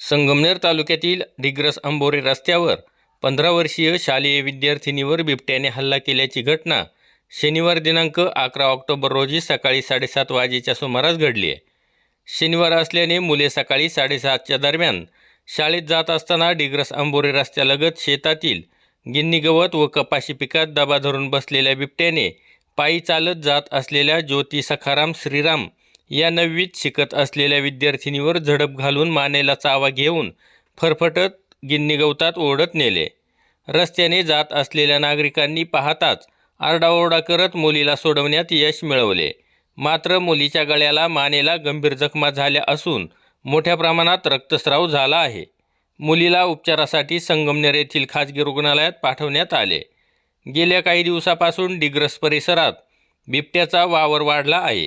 संगमनेर तालुक्यातील डिग्रस अंबोरे रस्त्यावर पंधरा वर्षीय शालेय विद्यार्थिनीवर बिबट्याने हल्ला केल्याची घटना शनिवार दिनांक अकरा ऑक्टोबर रोजी सकाळी साडेसात वाजेच्या सुमारास घडली आहे. शनिवार असल्याने मुले सकाळी साडेसातच्या दरम्यान शाळेत जात असताना डिग्रस अंबोरे रस्त्यालगत शेतातील गिन्नी गवत व कपाशी पिकात दबा धरून बसलेल्या बिबट्याने पायी चालत जात असलेल्या ज्योती सखाराम श्रीराम या नववीत शिकत असलेल्या विद्यार्थिनीवर झडप घालून मानेला चावा घेऊन फरफटत गिन्नी गवतात ओढत नेले. रस्त्याने जात असलेल्या नागरिकांनी पाहताच आरडाओरडा करत मुलीला सोडवण्यात यश मिळवले. मात्र मुलीच्या गळ्याला मानेला गंभीर जखमा झाल्या असून मोठ्या प्रमाणात रक्तस्राव झाला आहे. मुलीला उपचारासाठी संगमनेर येथील खाजगी रुग्णालयात पाठवण्यात आले. गेल्या काही दिवसापासून डिग्रस परिसरात बिबट्याचा वावर वाढला आहे.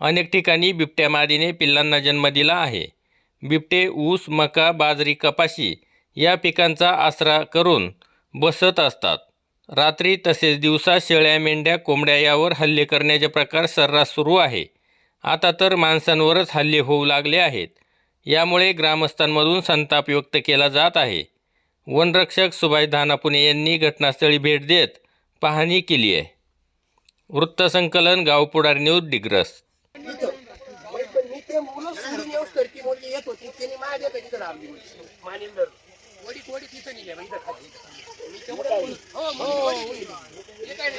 अनेक ठिकाणी बिबट्या मादीने पिल्लांना जन्म दिला आहे. बिबटे ऊस मका बाजरी कपाशी या पिकांचा आसरा करून बसत असतात. रात्री तसेच दिवसा शेळ्या मेंढ्या कोंबड्या यावर हल्ले करण्याचे प्रकार सर्रास सुरू आहे. आता तर माणसांवरच हल्ले होऊ लागले आहेत. यामुळे ग्रामस्थांमधून संताप व्यक्त केला जात आहे. वनरक्षक सुभाष धानापुणे यांनी घटनास्थळी भेट देत पाहणी केली आहे. वृत्तसंकलन गावपुडार न्यूज डिग्रस. मी ते मुलं सोडून मुलगी येत होती माझ्या मानिंदर वडी तिथं तेवढं. हो. हे काय नाही.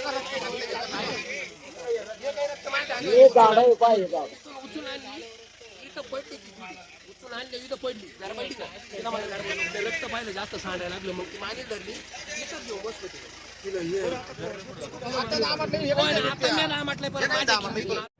हे उचलून आणली इथं पडली. उचलून आणली इथं पडली जरा पडली का तिला मला रक्त पाहिलं जास्त सांडायला लागलं मग ती मानी धरली इथंच घेऊन बसलो तिला आता हे नाही, आता मी परत